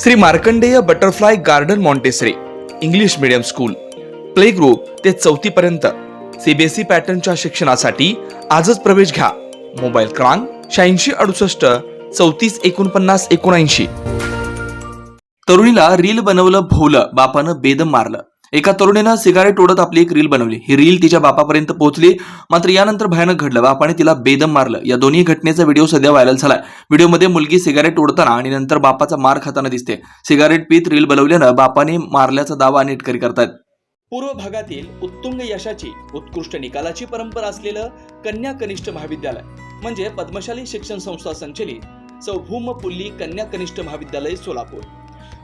Shri Markandeya butterfly garden Montessori English medium school. Play group ते चौथी पर्यंत. CBSE पॅटर्नच्या शिक्षणासाठी आजच प्रवेश घ्या. मोबाईल क्रमांक शहाऐंशी अडुसष्ट चौतीस एकोणपन्नास एकोणऐंशी. तरुणीला रील बनवलं भोवलं बापानं बेदम मारलं. एका तरुणीनं सिगारेट ओढत आपली एक रील बनवली. ही रील तिच्या बापापर्यंत पोहोचली. मात्र यानंतर भयानक घडलं बापाने तिला बेदम मारलं. या दोन्ही घटनेचा व्हिडिओ सध्या व्हायरल झालाय. व्हिडिओमध्ये मुलगी सिगारेट ओढताना आणि नंतर बापाचा मार खाताना दिसते. सिगारेट पीत रील बनवल्यानं बापाने मारल्याचा दावा नेटकरी करतात पूर्व भागातील उत्तुंग यशाची उत्कृष्ट निकालाची परंपरा असलेलं कन्या कनिष्ठ महाविद्यालय म्हणजे पद्मशाली शिक्षण संस्था संचलित सौभूम पुल्ली कन्या कनिष्ठ महाविद्यालय सोलापूर.